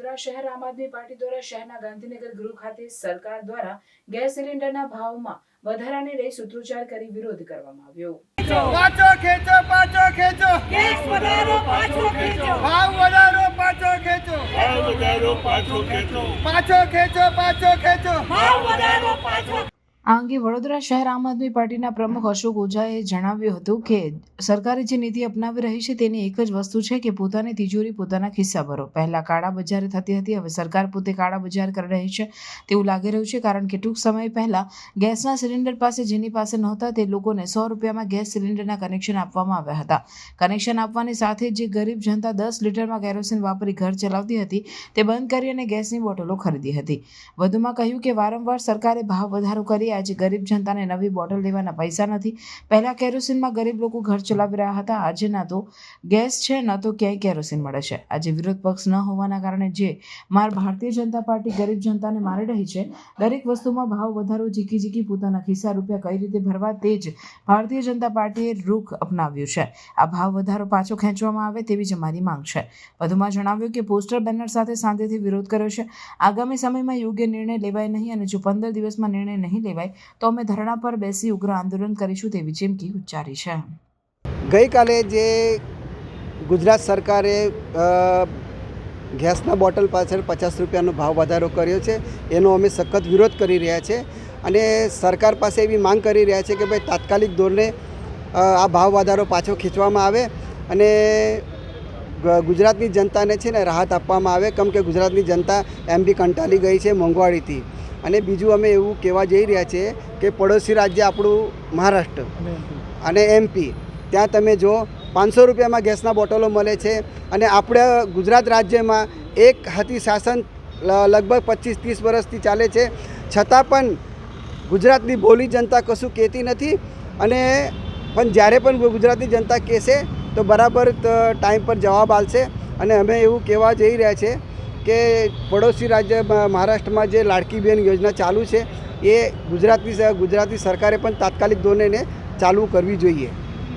શહેર આમ આદમી પાર્ટી દ્વારા શહેરના ગાંધીનગર ગૃહ ખાતે સરકાર દ્વારા ગેસ સિલિન્ડરના ભાવમાં વધારાને લઈ સૂત્રોચ્ચાર કરી વિરોધ કરવામાં આવ્યો. પાછો ખેંચો પાછો ખેંચો. ગેસ વધારો પાછો ખેંચો. ભાવ વધારો પાછો ખેંચો. ભાવ વધારો પાછો ખેંચો. પાછો ખેંચો પાછો ખેંચો. ભાવ આ અંગે વડોદરા શહેર આમ આદમી પાર્ટીના પ્રમુખ અશોક ઓઝાએ જણાવ્યું હતું કે સરકારે જે નીતિ અપનાવી રહી છે તેની એક જ વસ્તુ છે કે પોતાની તિજોરી પોતાના ખિસ્સા ભરો. પહેલાં કાળા બજારે થતી હતી, હવે સરકાર પોતે કાળા બજાર કરી રહી છે તેવું લાગી રહ્યું છે કારણ કે ટૂંક સમય પહેલાં ગેસના સિલિન્ડર પાસે જેની પાસે નહોતા તે લોકોને સો રૂપિયામાં ગેસ સિલિન્ડરના કનેક્શન આપવામાં આવ્યા હતા. કનેક્શન આપવાની સાથે જે ગરીબ જનતા દસ લીટરમાં કેરોસીન વાપરી ઘર ચલાવતી હતી તે બંધ કરી અને ગેસની બોટલો ખરીદી હતી. વધુમાં કહ્યું કે વારંવાર સરકારે ભાવ વધારો કરી આજે ગરીબ જનતાને નવી બોટલ લેવાના પૈસા નથી. પહેલાં કેરોસીનમાં ગરીબ લોકો ઘર ચલાવી રહ્યા હતા. આજે ના તો ગેસ છે, ન તો ક્યાંય કેરોસીન મળે છે. આજે વિરોધ પક્ષ ન હોવાના કારણે જે માર ભારતીય જનતા પાર્ટી ગરીબ જનતાને મારી રહી છે, દરેક વસ્તુમાં ભાવ વધારો ઝીકી ઝીકી પોતાના ખિસ્સા રૂપિયા કઈ રીતે ભરવા તે જ ભારતીય જનતા પાર્ટીએ રૂખ અપનાવ્યું છે. આ ભાવ વધારો પાછો ખેંચવામાં આવે તેવી જ અમારી માંગ છે. વધુમાં જણાવ્યું કે પોસ્ટર બેનર સાથે શાંતિથી વિરોધ કર્યો છે. આગામી સમયમાં યોગ્ય નિર્ણય લેવાય નહીં અને જો પંદર દિવસમાં નિર્ણય નહીં લેવાય તો અમે ધરણા પર બેસી ઉગ્ર આંદોલન કરીશું તેવી ચીમકી ઉચ્ચારી છે. ગઈકાલે જે ગુજરાત સરકારે ગેસના બોટલ પાછળ પચાસ રૂપિયાનો ભાવ વધારો કર્યો છે, એનો અમે સખત વિરોધ કરી રહ્યા છે અને સરકાર પાસે એવી માંગ કરી રહ્યા છે કે ભાઈ તાત્કાલિક ધોરણે આ ભાવ વધારો પાછો ખેંચવામાં આવે અને ગુજરાતની જનતાને છે ને રાહત આપવામાં આવે, કેમ કે ગુજરાતની જનતા એમ બી કંટાળી ગઈ છે મોંઘવારીથી. અને બીજું અમે એવું કહેવા જઈ રહ્યા છીએ કે પડોશી રાજ્ય આપણું મહારાષ્ટ્ર અને એમપી ત્યાં તમે જો પાંચસો રૂપિયામાં ગેસના બોટલો મળે છે અને આપણે ગુજરાત રાજ્યમાં એક હતી શાસન લગભગ પચીસ ત્રીસ વર્ષથી ચાલે છે. છતાં પણ ગુજરાતની બોલી જનતા કશું કહેતી નથી અને પણ જ્યારે પણ ગુજરાતની જનતા કહેશે તો બરાબર ટાઈમ પર જવાબ આવશે અને અમે એવું કહેવા જઈ રહ્યા છે કે પડોશી રાજ્ય મહારાષ્ટ્રમાં જે લાડકી બહેન યોજના ચાલુ છે, એ ગુજરાતની ગુજરાતી સરકારે પણ તાત્કાલિક ધોરણે ચાલુ કરવી જોઈએ.